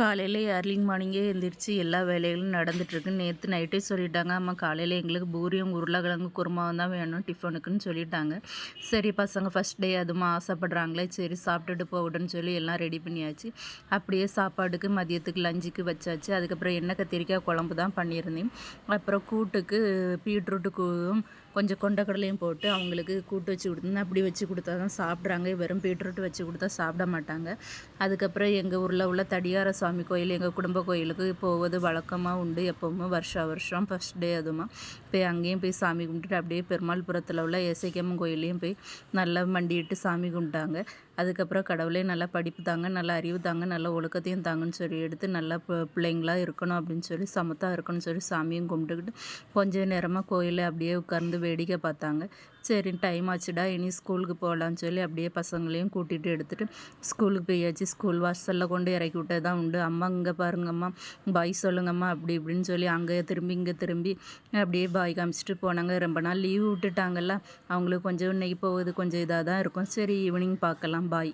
காலையில் ஏர்லிங் மார்னிங்கே எழுந்திரிச்சு எல்லா வேலைகளும் நடந்துட்டுருக்கு. நேற்று நைட்டே சொல்லிட்டாங்க. அம்மா காலையில் எங்களுக்கு பூரியும் உருளைக்கிழங்கு குருமாவும் தான் வேணும் டிஃபனுக்குன்னு சொல்லிட்டாங்க. சரி பசங்க ஃபஸ்ட் டே அதுமா ஆசைப்படுறாங்களே சரி சாப்பிட்டுட்டு போகட்டும்னு சொல்லி எல்லாம் ரெடி பண்ணியாச்சு. அப்படியே சாப்பாடுக்கு மதியத்துக்கு லஞ்சுக்கு வச்சாச்சு. அதுக்கப்புறம் எண்ணெய் கத்திரிக்காய் குழம்பு தான் பண்ணியிருந்தேன். அப்புறம் கூட்டுக்கு பீட்ரூட்டுக்கும் கொஞ்சம் கொண்டக்கடலையும் போட்டு அவங்களுக்கு கூட்டு வச்சு கொடுத்தேன். அப்படி வச்சு கொடுத்தா தான் சாப்பிட்றாங்க. வெறும் பீட்ரூட் வச்சு கொடுத்தா சாப்பிட மாட்டாங்க. அதுக்கப்புறம் எங்கள் ஊரில் உள்ள தடியார சுவாமி கோயில் எங்கள் குடும்ப கோயிலுக்கு போவது வழக்கமாக உண்டு எப்போவுமே வருஷா வருஷம் ஃபஸ்ட் டே அதுமா. போய் அங்கேயும் போய் சாமி கும்பிட்டுட்டு அப்படியே பெருமாள்புரத்தில் உள்ள இசைக்கம்மன் கோயிலையும் போய் நல்லா மண்டிட்டு சாமி கும்பிட்டாங்க. அதுக்கப்புறம் கடவுளே நல்லா படிப்பு தாங்க நல்லா அறிவு தாங்க நல்ல ஒழுக்கத்தையும் தாங்கன்னு சொல்லி எடுத்து நல்லா பிள்ளைங்களாக இருக்கணும் அப்படின்னு சொல்லி சமத்தாக இருக்கணும்னு சொல்லி சாமியும் கும்பிட்டுக்கிட்டு கொஞ்சம் நேரமாக கோயிலில் அப்படியே உட்கார்ந்து வேடிக்கை பார்த்தாங்க. சரி டைம் ஆச்சுடா இனி ஸ்கூலுக்கு போகலான்னு சொல்லி அப்படியே பசங்களையும் கூட்டிகிட்டு எடுத்துகிட்டு ஸ்கூலுக்கு போயாச்சு. ஸ்கூல் வாசலில் கொண்டு இறக்கி விட்டது தான் உண்டு. அம்மா இங்கே பாருங்கம்மா பாய் சொல்லுங்கம்மா அப்படி இப்படின்னு சொல்லி அங்கே திரும்பி இங்கே திரும்பி அப்படியே பாய் காமிச்சிட்டு போனாங்க. ரொம்ப நாள் லீவ் விட்டுட்டாங்கல்ல அவங்களுக்கு கொஞ்சம் இன்னைக்கு போகுது கொஞ்சம் இதாக தான் இருக்கும். சரி ஈவினிங் பார்க்கலாம் பாய்